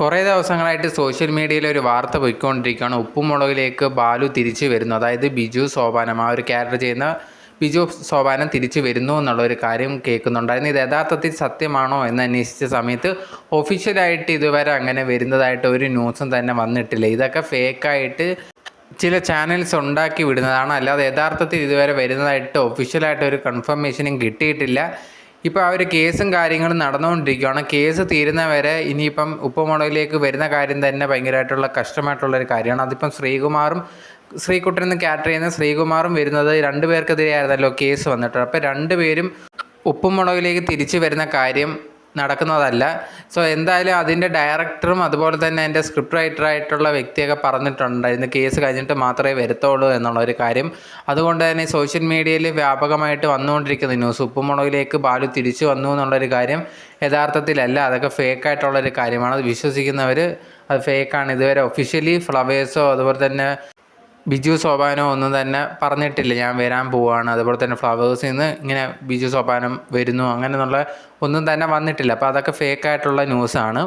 കുറേ ദിവസങ്ങളായിട്ട് സോഷ്യൽ മീഡിയയിൽ ഒരു വാർത്ത പോയിക്കൊണ്ടിരിക്കുകയാണ്. ഉപ്പുമുളകിലേക്ക് ബാലു തിരിച്ചു വരുന്നു. അതായത് ബിജു സോപാനം ആ ഒരു ക്യാരക്ടർ ചെയ്യുന്ന ബിജു സോപാനം തിരിച്ചു വരുന്നു എന്നുള്ള ഒരു കാര്യം കേൾക്കുന്നുണ്ടായിരുന്നു. ഇത് യഥാർത്ഥത്തിൽ സത്യമാണോ എന്ന് അന്വേഷിച്ച സമയത്ത് ഒഫീഷ്യലായിട്ട് ഇതുവരെ അങ്ങനെ വരുന്നതായിട്ട് ഒരു ന്യൂസും തന്നെ വന്നിട്ടില്ല. ഇതൊക്കെ ഫേക്കായിട്ട് ചില ചാനൽസ് ഉണ്ടാക്കി വിടുന്നതാണ്. അല്ലാതെ യഥാർത്ഥത്തിൽ ഇതുവരെ വരുന്നതായിട്ട് ഒഫീഷ്യലായിട്ട് ഒരു കൺഫർമേഷനും കിട്ടിയിട്ടില്ല. ഇപ്പോൾ ആ ഒരു കേസും കാര്യങ്ങളും നടന്നുകൊണ്ടിരിക്കുകയാണ് കേസ് തീരുന്നവരെ ഇനിയിപ്പം ഉപ്പുമുളകിലേക്ക് വരുന്ന കാര്യം തന്നെ ഭയങ്കരമായിട്ടുള്ള കഷ്ടമായിട്ടുള്ള ഒരു കാര്യമാണ്. അതിപ്പം ശ്രീകുമാറും ശ്രീകുട്ടൻ എന്ന് ക്യാറ്റർ ചെയ്യുന്ന ശ്രീകുമാറും വരുന്നത് രണ്ടുപേർക്കെതിരെയായിരുന്നല്ലോ കേസ് വന്നിട്ട്. അപ്പോൾ രണ്ടുപേരും ഉപ്പുമുളകിലേക്ക് തിരിച്ചു വരുന്ന കാര്യം നടക്കുന്നതല്ല. സോ എന്തായാലും അതിന്റെ ഡയറക്ടറും അതുപോലെ തന്നെ എന്റെ സ്ക്രിപ്റ്റ് റൈറ്ററായിട്ടുള്ള വ്യക്തിയൊക്കെ പറഞ്ഞിട്ടുണ്ടായിരുന്നു. കേസ് കഴിഞ്ഞിട്ട് മാത്രമേ വരത്തുള്ളൂ എന്നുള്ള ഒരു കാര്യം. അതുകൊണ്ട് തന്നെ സോഷ്യൽ മീഡിയയിൽ വ്യാപകമായിട്ട് വന്നുകൊണ്ടിരിക്കുന്ന ന്യൂസ് ഉപ്പുമുളകിലേക്ക് ബാലു തിരിച്ചു വന്നു എന്നുള്ളൊരു കാര്യം യഥാർത്ഥത്തിലല്ല. അതൊക്കെ ഫേക്കായിട്ടുള്ളൊരു കാര്യമാണ്. അത് വിശ്വസിക്കുന്നവർ അത് ഫേക്കാണ് ഇതുവരെ ഒഫീഷ്യലി ഫ്ലവേഴ്സോ അതുപോലെ തന്നെ ബിജു സോപാനോ ഒന്നും തന്നെ പറഞ്ഞിട്ടില്ല ഞാൻ വരാൻ പോവുകയാണ് അതുപോലെ തന്നെ ഫ്ലവേഴ്സിൽ നിന്ന് ഇങ്ങനെ ബിജു സോപാനം വരുന്നു അങ്ങനെയുള്ള ഒന്നും തന്നെ വന്നിട്ടില്ല. അപ്പോൾ അതൊക്കെ ഫേക്കായിട്ടുള്ള ന്യൂസാണ്